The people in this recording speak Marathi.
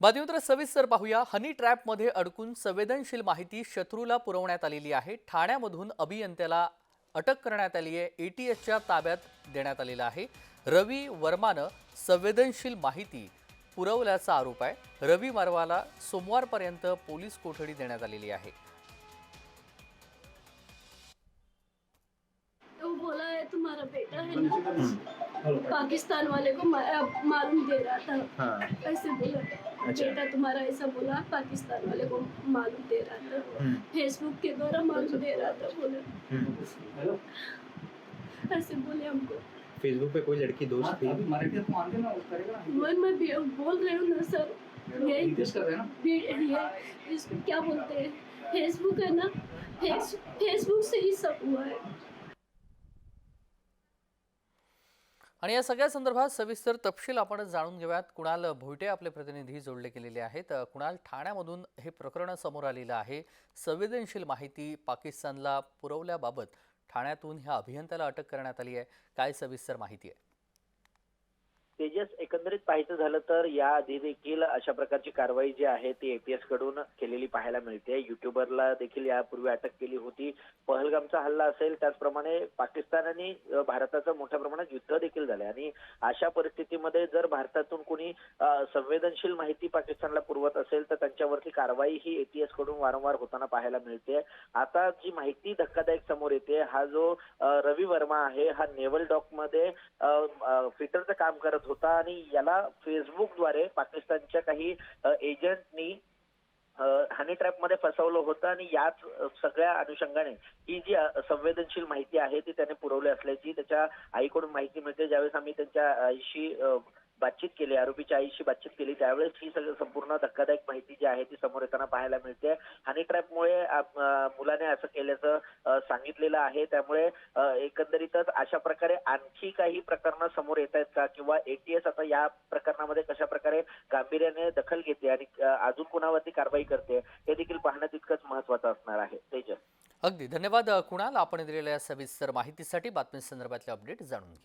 बातमीपत्र सविस्तर पाहूया. हनी ट्रॅपमध्ये अडकून संवेदनशील माहिती शत्रूला पुरवण्यात आलेली आहे. ठाण्यामधून अभियंत्याला अटक करण्यात आली आहे. एटीएसच्या ताब्यात देण्यात आलेला आहे. रवी वर्मानं संवेदनशील माहिती पुरवल्याचा आरोप आहे. रवी वर्माला सोमवारपर्यंत पोलीस कोठडी देण्यात आलेली आहे. वो बोला तुम्हारा बेटा है ना? पाकिस्तान वाले को मा- मालूम दे रहा था। हाँ। ऐसे बोला। अच्छा। बेटा तुम्हारा ऐसा बोला पाकिस्तान वाले को मालूम दे रहा था। हम्म, फेसबुक के द्वारा मालूम दे रहा था बोले। हम्म। ऐसे बोले हमको। फेसबुक पे कोई लड़की दोस्त थी? अभी मराठी तो मैं भी- बोल रही हूँ ना सर। यही इंग्लिश कर रहे हैं ना? भी- ये इसको क्या बोलते हैं? फेसबुक है ना? फेसबुक से ही सब हुआ है। आणि या सगळ्या संदर्भात सविस्तर तपशील आपण जाणून घेऊयात. कुणाल भोयटे आपले प्रतिनिधी जोडले गेलेले आहेत. कुणाल ठाण्यामधून हे प्रकरण समोर आलेलं आहे. संवेदनशील माहिती पाकिस्तानला पुरवल्याबाबत ठाण्यातून ह्या अभियंत्याला अटक करण्यात आली आहे. काय सविस्तर माहिती आहे? तेजस एकंदरीत पाहायचं झालं तर या आधी देखील अशा प्रकारची कारवाई जी आहे ती एटीएसकडून केलेली पाहायला मिळते. युट्यूबरला देखील यापूर्वी अटक केली होती. पहलगामचा हल्ला असेल त्याचप्रमाणे पाकिस्तान आणि भारताचं मोठ्या प्रमाणात युद्ध देखील झालं आणि अशा परिस्थितीमध्ये जर भारतातून कोणी संवेदनशील माहिती पाकिस्तानला पुरवत असेल तर त्यांच्यावरती कारवाई ही एटीएसकडून वारंवार होताना पाहायला मिळते. आता जी माहिती धक्कादायक समोर येते हा जो रवी वर्मा आहे हा नेव्हल डॉकमध्ये फिटरचं काम करत होता आणि याला फेसबुकद्वारे पाकिस्तानच्या काही एजंटनी हनी ट्रॅपमध्ये फसवलं होतं आणि याच सगळ्या अनुषंगाने ही जी संवेदनशील माहिती आहे ती त्याने पुरवली असल्याची त्याच्या आईकडून माहिती मिळते. ज्यावेळेस आम्ही त्यांच्या आईशी बातचीत केली आरोपीच्या आईशी बातचीत केली. त्यावेळेस ही सगळं संपूर्ण धक्कादायक माहिती जी आहे ती समोर येताना पाहायला मिळते. हनी ट्रॅपमुळे मुलाने असं केल्याचं सांगितलेलं आहे. त्यामुळे एकंदरीतच अशा प्रकारे आणखी काही प्रकरणं समोर येत आहेत का? किंवा एटीएस आता या प्रकरणामध्ये कशा प्रकारे गांभीर्याने दखल घेते आणि अजून कुणावरती कारवाई करते हे देखील पाहणं तितकंच महत्वाचं असणार आहे. तेजस. अगदी. धन्यवाद कुणाल. आपण दिलेल्या सविस्तर माहितीसाठी बातमी संदर्भातले अपडेट जाणून